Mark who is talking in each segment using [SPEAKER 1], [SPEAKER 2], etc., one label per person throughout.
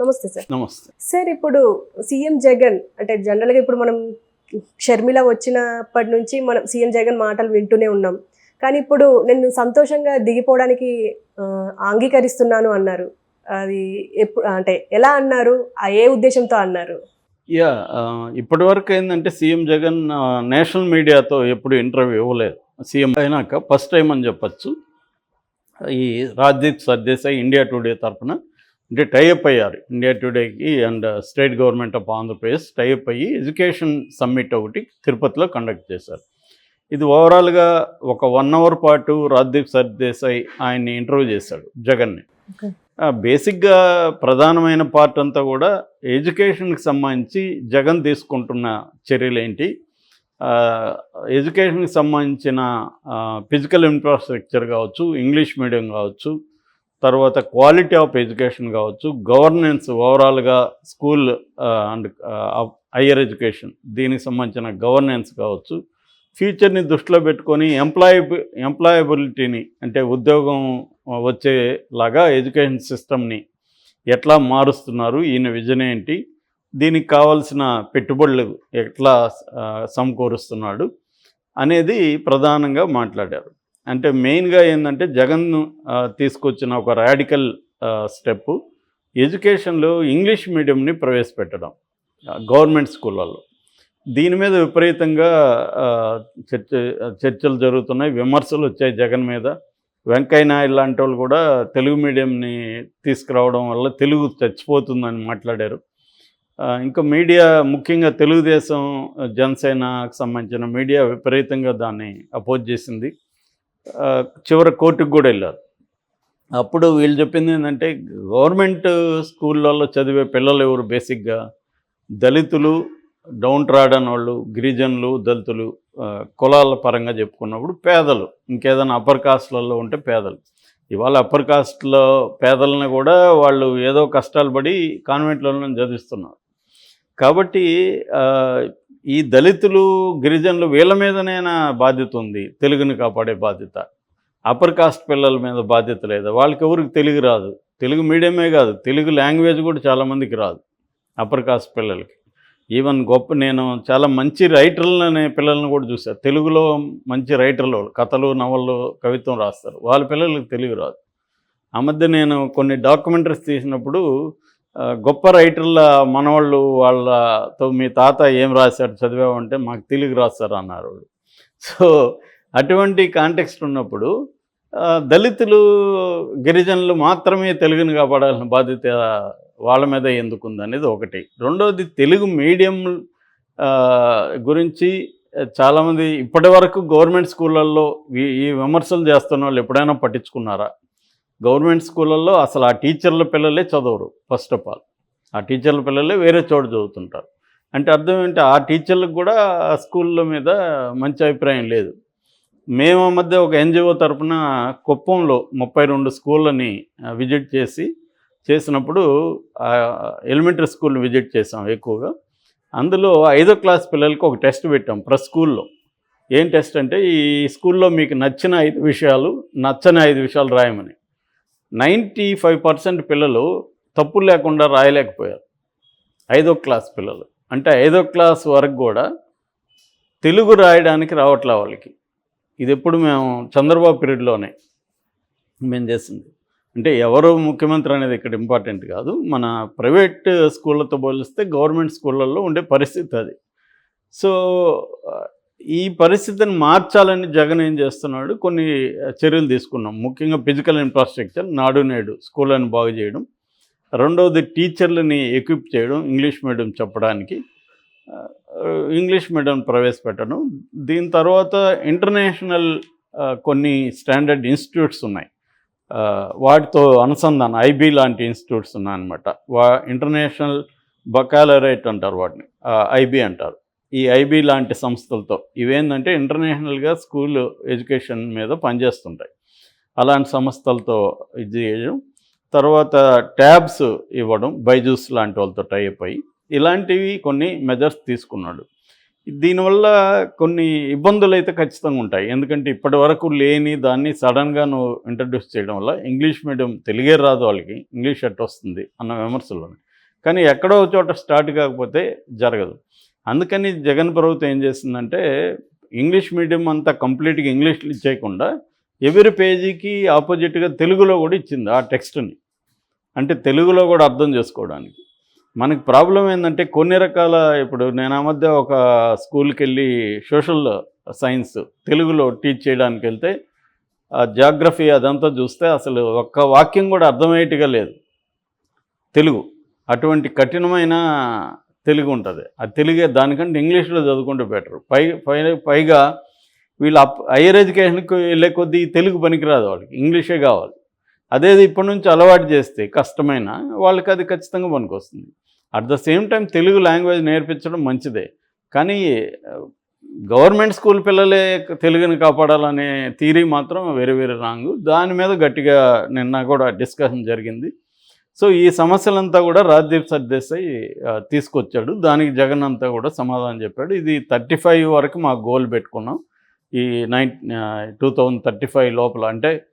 [SPEAKER 1] నమస్తే సార్.
[SPEAKER 2] నమస్తే.
[SPEAKER 1] సార్ ఇప్పుడు సీఎం జగన్ అంటే జనరల్గా ఇప్పుడు మనం షర్మిల వచ్చినప్పటి నుంచి మనం సీఎం జగన్ మాటలు వింటూనే ఉన్నాం. కానీ ఇప్పుడు నేను సంతోషంగా దిగిపోవడానికి అంగీకరిస్తున్నాను అన్నారు. అది ఎప్పుడు అంటే ఎలా అన్నారు? ఆ ఏ ఉద్దేశంతో అన్నారు?
[SPEAKER 2] యా ఇప్పటి వరకు ఏంటంటే సీఎం జగన్ నేషనల్ మీడియాతో ఎప్పుడు ఇంటర్వ్యూ ఇవ్వలేదు. సీఎం అయినాక ఫస్ట్ టైం అని చెప్పచ్చు. ఈ రాజ్దీప్ సర్దేశాయ్ ఇండియా టుడే తరఫున అంటే టైఅప్ అయ్యారు. India టుడేకి and state government of Andhra Pradesh tie up అయ్యి ఎడ్యుకేషన్ సమ్మిట్ ఒకటి తిరుపతిలో కండక్ట్ చేశారు. ఇది ఓవరాల్గా ఒక వన్ అవర్ పాటు రాజ్దీప్ సర్దేశాయ్ ఆయన్ని ఇంటర్వ్యూ చేశాడు జగన్ని. బేసిక్గా ప్రధానమైన పార్ట్ అంతా కూడా ఎడ్యుకేషన్కి సంబంధించి జగన్ తీసుకుంటున్న చర్యలు ఏంటి? ఎడ్యుకేషన్కి సంబంధించిన ఫిజికల్ ఇన్ఫ్రాస్ట్రక్చర్ కావచ్చు ఇంగ్లీష్ మీడియం కావచ్చు తర్వాత క్వాలిటీ ఆఫ్ ఎడ్యుకేషన్ కావచ్చు గవర్నెన్స్ ఓవరాల్గా స్కూల్ అండ్ హయ్యర్ ఎడ్యుకేషన్ దీనికి సంబంధించిన గవర్నెన్స్ కావచ్చు. ఫ్యూచర్ని దృష్టిలో పెట్టుకొని ఎంప్లాయబి ఎంప్లాయబిలిటీని అంటే ఉద్యోగం వచ్చేలాగా ఎడ్యుకేషన్ సిస్టమ్ని ఎట్లా మారుస్తున్నారు ఈయన విజన్ ఏంటి దీనికి కావాల్సిన పెట్టుబడులు ఎట్లా సమకూరుస్తున్నాడు అనేది ప్రధానంగా మాట్లాడారు. అంటే మెయిన్గా ఏంటంటే జగన్ తీసుకొచ్చిన ఒక రాడికల్ స్టెప్ ఎడ్యుకేషన్లో ఇంగ్లీష్ మీడియంని ప్రవేశపెట్టడం గవర్నమెంట్ స్కూళ్ళల్లో. దీని మీద విపరీతంగా చర్చ చర్చలు జరుగుతున్నాయి విమర్శలు వచ్చాయి జగన్ మీద. వెంకయ్య నాయుడు లాంటి వాళ్ళు కూడా తెలుగు మీడియంని తీసుకురావడం వల్ల తెలుగు చచ్చిపోతుందని మాట్లాడారు. ఇంకా మీడియా ముఖ్యంగా తెలుగుదేశం జనసేనకు సంబంధించిన మీడియా విపరీతంగా దాన్ని అపోజ్ చేసింది. చివరి కోర్టుకు కూడా వెళ్ళారు. అప్పుడు వీళ్ళు చెప్పింది ఏంటంటే గవర్నమెంట్ స్కూళ్ళల్లో చదివే పిల్లలు ఎవరు బేసిక్గా? దళితులు డౌన్ ట్రాడన్ వాళ్ళు గిరిజనులు దళితులు కులాల పరంగా చెప్పుకున్నప్పుడు పేదలు. ఇంకేదైనా అప్పర్ కాస్ట్లలో ఉంటే పేదలు. ఇవాళ అప్పర్ కాస్ట్లో పేదలను కూడా వాళ్ళు ఏదో కష్టాలు పడి కాన్వెంట్లలో చదివిస్తున్నారు. కాబట్టి ఈ దళితులు గిరిజనులు వీళ్ళ మీదనైనా బాధ్యత ఉంది? తెలుగుని కాపాడే బాధ్యత. అప్పర్ కాస్ట్ పిల్లల మీద బాధ్యత లేదా? వాళ్ళకి ఎవరికి తెలుగు రాదు. తెలుగు మీడియమే కాదు. తెలుగు లాంగ్వేజ్ కూడా చాలామందికి రాదు అప్పర్ కాస్ట్ పిల్లలకి. ఈవెన్ గొప్ప నేను చాలా మంచి రైటర్లనే పిల్లల్ని కూడా చూశాను తెలుగులో మంచి రైటర్లు కథలు నవళ్ళు కవిత్వం రాస్తారు. వాళ్ళ పిల్లలకి తెలుగు రాదు. ఆ మధ్య నేను కొన్ని డాక్యుమెంటరీస్ తీసినప్పుడు గొప్ప రైటర్ల మనవాళ్ళు వాళ్ళతో మీ తాత ఏం రాశాడు చదివామంటే మాకు తెలుగు రాస్తారు అన్నారు సో అటువంటి కాంటెక్స్ట్ ఉన్నప్పుడు దళితులు గిరిజనులు మాత్రమే తెలుగుని కాపాడాల్సిన బాధ్యత వాళ్ళ మీద ఎందుకు ఒకటి. రెండవది తెలుగు మీడియం గురించి చాలామంది ఇప్పటి వరకు గవర్నమెంట్ స్కూళ్ళల్లో ఈ విమర్శలు చేస్తున్న వాళ్ళు ఎప్పుడైనా పట్టించుకున్నారా? గవర్నమెంట్ స్కూళ్ళల్లో అసలు ఆ టీచర్ల పిల్లలే చదవరు ఫస్ట్ ఆఫ్ ఆల్ ఆ టీచర్ల పిల్లలే వేరే చోట చదువుతుంటారు. అంటే అర్థం ఏంటి? ఆ టీచర్లకు కూడా ఆ స్కూళ్ళ మీద మంచి అభిప్రాయం లేదు. మేము ఆ మధ్య ఒక ఎన్జిఓ తరపున కుప్పంలో ముప్పై రెండు స్కూళ్ళని విజిట్ చేసి చేసినప్పుడు ఎలిమెంటరీ స్కూల్ విజిట్ చేసాం ఎక్కువగా. అందులో ఐదో క్లాస్ పిల్లలకి ఒక టెస్ట్ పెట్టాం ప్రతి స్కూల్లో. ఏం టెస్ట్ అంటే ఈ స్కూల్లో మీకు నచ్చిన ఐదు విషయాలు నచ్చని ఐదు విషయాలు రాయమని. నైంటీ ఫైవ్ పర్సెంట్ పిల్లలు తప్పులు లేకుండా రాయలేకపోయారు. ఐదో క్లాస్ పిల్లలు. అంటే ఐదో క్లాస్ వరకు కూడా తెలుగు రాయడానికి రావట్లే వాళ్ళకి. ఇది ఎప్పుడు మేము చంద్రబాబు పీరియడ్లోనే మేము చేసింది. అంటే ఎవరు ముఖ్యమంత్రి అనేది ఇక్కడ ఇంపార్టెంట్ కాదు. మన ప్రైవేట్ స్కూళ్ళతో పోలిస్తే గవర్నమెంట్ స్కూళ్ళల్లో ఉండే పరిస్థితి అది. సో ఈ పరిస్థితిని మార్చాలని జగన్ ఏం చేస్తున్నాడు? కొన్ని చర్యలు తీసుకున్నాం. ముఖ్యంగా ఫిజికల్ ఇన్ఫ్రాస్ట్రక్చర్ నాడు నేడు స్కూళ్ళని బాగు చేయడం. రెండవది టీచర్లని ఎక్విప్ చేయడం ఇంగ్లీష్ మీడియం చెప్పడానికి ఇంగ్లీష్ మీడియం ప్రవేశపెట్టడం. దీని తర్వాత ఇంటర్నేషనల్ కొన్ని స్టాండర్డ్ ఇన్స్టిట్యూట్స్ ఉన్నాయి. వాటితో అనుసంధానం ఐబీ లాంటి ఇన్స్టిట్యూట్స్ ఉన్నాయన్నమాట. వా ఇంటర్నేషనల్ బకాలరేట్ అంటారు వాటిని. ఐబీ అంటారు. ఈ ఐబీ లాంటి సంస్థలతో ఇవేంటంటే ఇంటర్నేషనల్గా స్కూల్ ఎడ్యుకేషన్ మీద పనిచేస్తుంటాయి. అలాంటి సంస్థలతో ఇది చేయడం తర్వాత ట్యాబ్స్ ఇవ్వడం బైజూస్ లాంటి వాళ్ళతో టైప్ అయ్యి ఇలాంటివి కొన్ని మెజర్స్ తీసుకున్నాడు. దీనివల్ల కొన్ని ఇబ్బందులు అయితే ఖచ్చితంగా ఉంటాయి. ఎందుకంటే ఇప్పటి వరకు లేని దాన్ని సడన్గా నువ్వు ఇంట్రడ్యూస్ చేయడం వల్ల ఇంగ్లీష్ మీడియం తెలుగే రాదు వాళ్ళకి. ఇంగ్లీష్ ఎట్ వస్తుంది అన్న విమర్శలు ఉన్నాయి కానీ ఎక్కడో చోట స్టార్ట్ కాకపోతే జరగదు. అందుకని జగన్ ప్రభుత్వం ఏం చేసిందంటే ఇంగ్లీష్ మీడియం అంతా కంప్లీట్గా ఇంగ్లీష్లో ఇచ్చేయకుండా ఎవరి పేజీకి ఆపోజిట్గా తెలుగులో కూడా ఇచ్చింది ఆ టెక్స్ట్ని. అంటే తెలుగులో కూడా అర్థం చేసుకోవడానికి. మనకి ప్రాబ్లం ఏంటంటే కొన్ని రకాల ఇప్పుడు నేను ఆ మధ్య ఒక స్కూల్కి వెళ్ళి సోషల్ సైన్స్ తెలుగులో టీచ్ చేయడానికి వెళ్తే ఆ జాగ్రఫీ అదంతా చూస్తే అసలు ఒక్క వాక్యం కూడా అర్థమయ్యేట్టుగా లేదు. తెలుగు. అటువంటి కఠినమైన తెలుగు ఉంటుంది. ఆ తెలుగే దానికంటే ఇంగ్లీష్లో చదువుకుంటే బెటర్. పై పై పైగా వీళ్ళు అప్ హైయర్ ఎడ్యుకేషన్కి వెళ్ళే కొద్దీ తెలుగు పనికిరాదు వాళ్ళకి. ఇంగ్లీషే కావాలి. అదే ఇప్పటి నుంచి అలవాటు చేస్తే కష్టమైన వాళ్ళకి అది ఖచ్చితంగా పనికొస్తుంది. At the same time Telugu language నేర్పించడం మంచిదే. కానీ గవర్నమెంట్ స్కూల్ పిల్లలే తెలుగుని కాపాడాలనే థీరీ మాత్రం వేరే వేరే రాంగ్. దాని మీద గట్టిగా నిన్న కూడా డిస్కషన్ జరిగింది. సో ఈ సమస్యలంతా కూడా రాజ్దీప్ సర్దేశాయ్ తీసుకొచ్చాడు. దానికి జగన్ అంతా కూడా సమాధానం చెప్పాడు. ఇది థర్టీ ఫైవ్ వరకు మా గోల్ పెట్టుకున్నాం. ఈ nine two thousand thirty five లోపల అంటే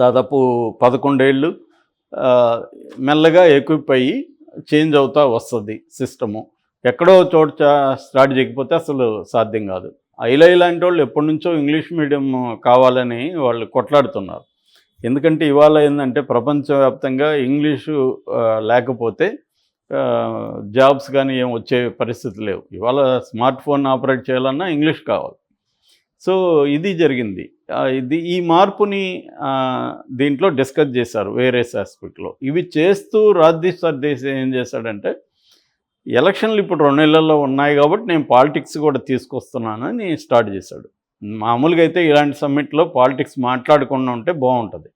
[SPEAKER 2] దాదాపు పదకొండేళ్ళు మెల్లగా ఎక్విప్ అయ్యి చేంజ్ అవుతా వస్తుంది సిస్టము. ఎక్కడో చోట చా- స్టార్ట్ చేయకపోతే అసలు సాధ్యం కాదు. ఐలా ఇలాంటి వాళ్ళు ఎప్పటి నుంచో ఇంగ్లీష్ మీడియం కావాలని వాళ్ళు కొట్లాడుతున్నారు. ఎందుకంటే ఇవాళ ఏంటంటే ప్రపంచవ్యాప్తంగా ఇంగ్లీషు లేకపోతే జాబ్స్ కానీ ఏం వచ్చే పరిస్థితి లేవు. ఇవాళ స్మార్ట్ ఫోన్ ఆపరేట్ చేయాలన్నా ఇంగ్లీష్ కావాలి. సో ఇది జరిగింది. ఇది ఈ మార్పుని దీంట్లో డిస్కస్ చేశారు వేరే ఆస్పెక్ట్లో ఇవి చేస్తూ రాజ్దీప్ సర్దేశ్ ఏం చేశాడంటే ఎలక్షన్లు ఇప్పుడు రెండు నెలల్లో ఉన్నాయి కాబట్టి నేను పాలిటిక్స్ కూడా తీసుకొస్తున్నానని స్టార్ట్ చేశాడు. మామూలుగా అయితే ఇలాంటి సమ్మిట్లో పాలిటిక్స్ మాట్లాడకుండా ఉంటే బాగుంటుంది.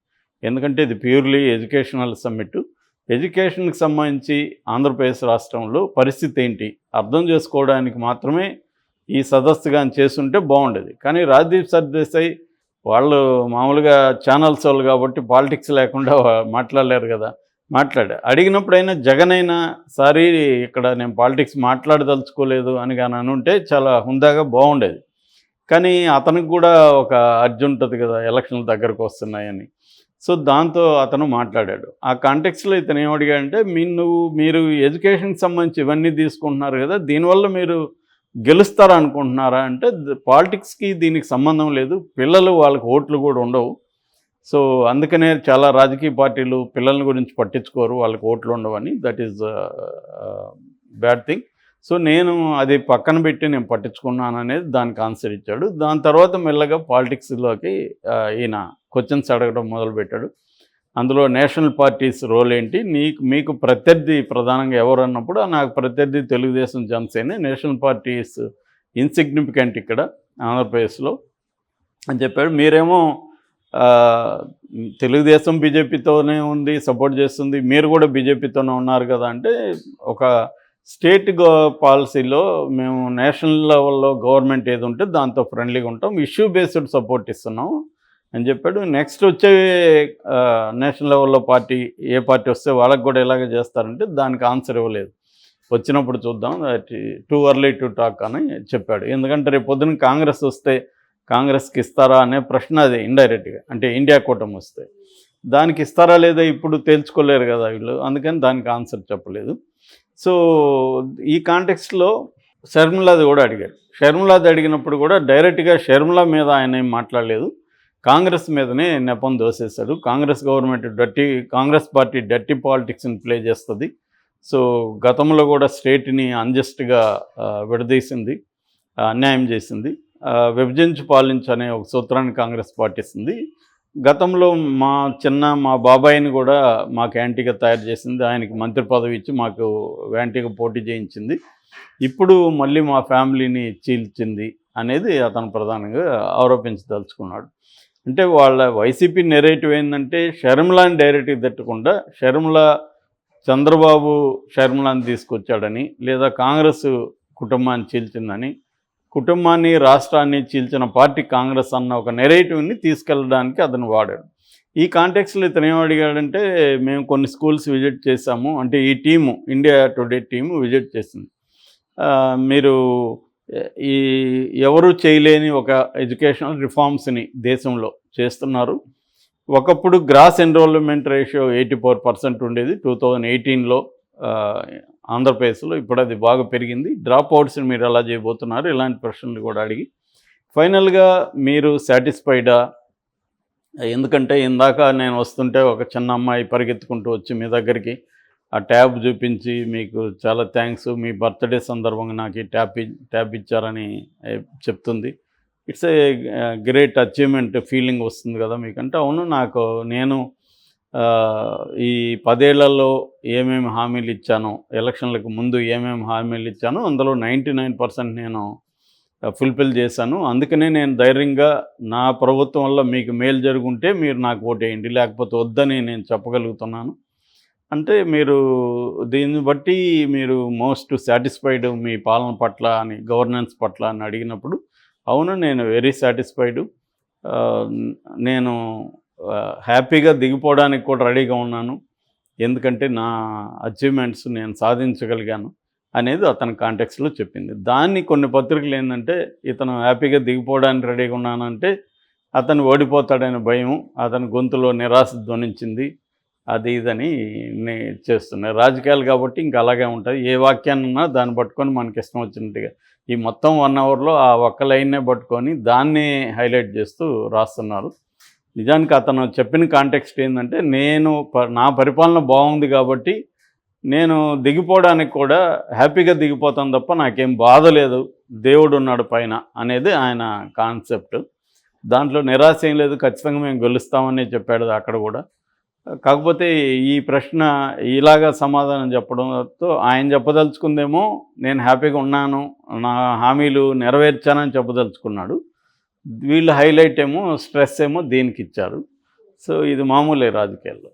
[SPEAKER 2] ఎందుకంటే ఇది ప్యూర్లీ ఎడ్యుకేషనల్ సమ్మిట్. ఎడ్యుకేషన్కి సంబంధించి ఆంధ్రప్రదేశ్ రాష్ట్రంలో పరిస్థితి ఏంటి? అర్థం చేసుకోవడానికి మాత్రమే ఈ సదస్సు కానీ చేస్తుంటే బాగుండేది. కానీ రాజ్దీప్ సర్దేశాయ్ వాళ్ళు మామూలుగా ఛానల్స్ వాళ్ళు కాబట్టి పాలిటిక్స్ లేకుండా మాట్లాడలేరు కదా. మాట్లాడా అడిగినప్పుడైనా జగన్ అయినా సారీ ఇక్కడ నేను పాలిటిక్స్ మాట్లాడదలుచుకోలేదు అని కానీ అనుంటే చాలా హుందాగా బాగుండేది. కానీ అతనికి కూడా ఒక అర్జు ఉంటుంది కదా ఎలక్షన్లు దగ్గరకు వస్తున్నాయని. సో దాంతో అతను మాట్లాడాడు. ఆ కాంటెక్స్లో ఇతను ఏమడిగాడంటే మీ నువ్వు మీరు ఎడ్యుకేషన్కి సంబంధించి ఇవన్నీ తీసుకుంటున్నారు కదా దీనివల్ల మీరు గెలుస్తారా అనుకుంటున్నారా? అంటే పాలిటిక్స్కి దీనికి సంబంధం లేదు పిల్లలు వాళ్ళకి ఓట్లు కూడా ఉండవు. సో అందుకనే చాలా రాజకీయ పార్టీలు పిల్లల గురించి పట్టించుకోరు వాళ్ళకి ఓట్లు ఉండవని. That is bad thing. So నేను అది పక్కన పెట్టి నేను పట్టించుకున్నాను అనేది దానికి ఆన్సర్ ఇచ్చాడు. దాని తర్వాత మెల్లగా పాలిటిక్స్లోకి ఈయన క్వశ్చన్స్ అడగడం మొదలుపెట్టాడు అందులో నేషనల్ పార్టీస్ రోల్ ఏంటి? నీకు మీకు ప్రత్యర్థి ప్రధానంగా ఎవరు అన్నప్పుడు నాకు ప్రత్యర్థి Telugu Desam Janasena national parties insignificant ఇక్కడ ఆంధ్రప్రదేశ్లో అని చెప్పాడు. మీరేమో తెలుగుదేశం బీజేపీతోనే ఉంది సపోర్ట్ చేస్తుంది మీరు కూడా బీజేపీతోనే ఉన్నారు కదా అంటే ఒక స్టేట్ గో పాలసీలో మేము నేషనల్ లెవెల్లో గవర్నమెంట్ ఏది ఉంటే దాంతో ఫ్రెండ్లీగా ఉంటాం. ఇష్యూ బేస్డ్ సపోర్ట్ ఇస్తున్నాం అని చెప్పాడు. నెక్స్ట్ వచ్చే నేషనల్ లెవెల్లో పార్టీ ఏ పార్టీ వస్తే వాళ్ళకి కూడా ఎలాగ చేస్తారంటే దానికి ఆన్సర్ ఇవ్వలేదు. వచ్చినప్పుడు చూద్దాం. టూ అర్లీ టు టాక్ అని చెప్పాడు. ఎందుకంటే రేపు పొద్దున కాంగ్రెస్ వస్తే కాంగ్రెస్కి ఇస్తారా అనే ప్రశ్న అది ఇండైరెక్ట్గా అంటే ఇండియా కూటమి వస్తే. దానికి ఇస్తారా లేదా ఇప్పుడు తేల్చుకోలేరు కదా వీళ్ళు. అందుకని దానికి ఆన్సర్ చెప్పలేదు. సో ఈ కాంటెక్స్ట్లో షర్మిలాది కూడా అడిగారు. షర్మిలాది అడిగినప్పుడు కూడా డైరెక్ట్గా షర్మిల మీద ఆయన ఏం మాట్లాడలేదు. కాంగ్రెస్ మీదనే నెపం దోసేశాడు. Congress government dirty Congress party dirty పాలిటిక్స్ని play చేస్తుంది. సో గతంలో కూడా స్టేట్ని అన్జస్ట్గా విడదీసింది అన్యాయం చేసింది. విభజించి పాలించు అనే ఒక సూత్రాన్ని కాంగ్రెస్ పాటిస్తుంది గతంలో మా చిన్న మా బాబాయిని కూడా మాకు యాంటీగా తయారు చేసింది. ఆయనకి మంత్రి పదవి ఇచ్చి మాకు యాంటీగా పోటీ చేయించింది. ఇప్పుడు మళ్ళీ మా ఫ్యామిలీని చీల్చింది అనేది అతను ప్రధానంగా ఆరోపించదలుచుకున్నాడు. అంటే వాళ్ళ వైసీపీ నెరేటివ్ ఏంటంటే షర్మిలాని డైరెక్ట్గా తిట్టకుండా షర్మిల చంద్రబాబు షర్మిలాని తీసుకొచ్చాడని లేదా కాంగ్రెస్ కుటుంబాన్ని చీల్చిందని కుటుంబాన్ని రాష్ట్రాన్ని చీల్చిన పార్టీ కాంగ్రెస్ అన్న ఒక నెరేటివ్ని తీసుకెళ్ళడానికి అతను వాడాడు. ఈ కాంటెక్స్లో ఇతను ఏమడిగాడంటే అడిగాడంటే మేము కొన్ని స్కూల్స్ విజిట్ చేశాము. అంటే ఈ team India today team visit చేసింది. మీరు ఈ ఎవరు చేయలేని ఒక ఎడ్యుకేషనల్ రిఫార్మ్స్ని దేశంలో చేస్తున్నారు. ఒకప్పుడు gross enrolment ratio eighty four percent ఉండేది టూ థౌజండ్ ఎయిటీన్లో ఆంధ్రప్రదేశ్లో ఇప్పుడు అది బాగా పెరిగింది. డ్రాప్ అవుట్స్ని మీరు ఎలా చేయబోతున్నారు? ఇలాంటి ప్రశ్నలు కూడా అడిగి. ఫైనల్గా మీరు సాటిస్ఫైడా? ఎందుకంటే ఇందాక నేను వస్తుంటే ఒక చిన్న అమ్మాయి పరిగెత్తుకుంటూ వచ్చి మీ దగ్గరికి ఆ ట్యాబ్ చూపించి మీకు చాలా థ్యాంక్స్. మీ బర్త్డే సందర్భంగా నాకు ఈ ట్యాబ్ ఇ- ట్యాబ్ ఇచ్చారని చెప్తుంది. It's a great achievement feeling వస్తుంది కదా మీకంటే. అవును నాకు నేను ఈ పదేళ్ళలో ఏమేమి హామీలు ఇచ్చానో ఎలక్షన్లకు ముందు ఏమేమి హామీలు ఇచ్చానో అందులో నైంటీ నైన్ పర్సెంట్ నేను ఫుల్ఫిల్ చేశాను. అందుకనే నేను ధైర్యంగా నా ప్రభుత్వం వల్ల మీకు మేలు జరుగుంటే మీరు నాకు ఓటేయండి లేకపోతే వద్దని నేను చెప్పగలుగుతున్నాను. అంటే మీరు దీన్ని బట్టి మీరు మోస్ట్ సాటిస్ఫైడ్ మీ పాలన పట్ల అని గవర్నెన్స్ పట్ల అని అడిగినప్పుడు అవును నేను వెరీ సాటిస్ఫైడ్. నేను హ్యాపీగా దిగిపోవడానికి కూడా రెడీగా ఉన్నాను. ఎందుకంటే నా అచీవ్మెంట్స్ నేను సాధించగలిగాను అనేది అతని కాంటెక్స్లో చెప్పింది. దాన్ని కొన్ని పత్రికలు ఏంటంటే ఇతను హ్యాపీగా దిగిపోవడానికి రెడీగా ఉన్నానంటే అతను ఓడిపోతాడనే భయం అతని గొంతులో నిరాశ ధ్వనించింది అది ఇదని చేస్తున్నాయి. రాజకీయాలు కాబట్టి ఇంకా అలాగే ఉంటుంది ఏ వాక్యాన్నన్నా దాన్ని పట్టుకొని మనకి ఇష్టం వచ్చినట్టుగా ఈ మొత్తం వన్ అవర్లో ఆ ఒక్క లైన్నే పట్టుకొని దాన్ని హైలైట్ చేస్తూ రాస్తున్నారు. నిజానికి అతను చెప్పిన కాంటెక్స్ట్ ఏంటంటే నేను ప- నా పరిపాలన బాగుంది కాబట్టి నేను దిగిపోవడానికి కూడా హ్యాపీగా దిగిపోతాను తప్ప నాకేం బాధ లేదు. దేవుడు ఉన్నాడు పైన అనేది ఆయన కాన్సెప్ట్ దాంట్లో నిరాశ ఏం లేదు ఖచ్చితంగా మేము గెలుస్తామని చెప్పాడు అక్కడ కూడా. కాకపోతే ఈ ప్రశ్న ఇలాగా సమాధానం చెప్పడంతో ఆయన చెప్పదలుచుకుందేమో నేను హ్యాపీగా ఉన్నాను నా హామీలు నెరవేర్చానని చెప్పదలుచుకున్నాడు. వీళ్ళు హైలైట్ ఏమో స్ట్రెస్ ఏమో దీనికి ఇచ్చారు సో ఇది మామూలే రాజకీయాల్లో.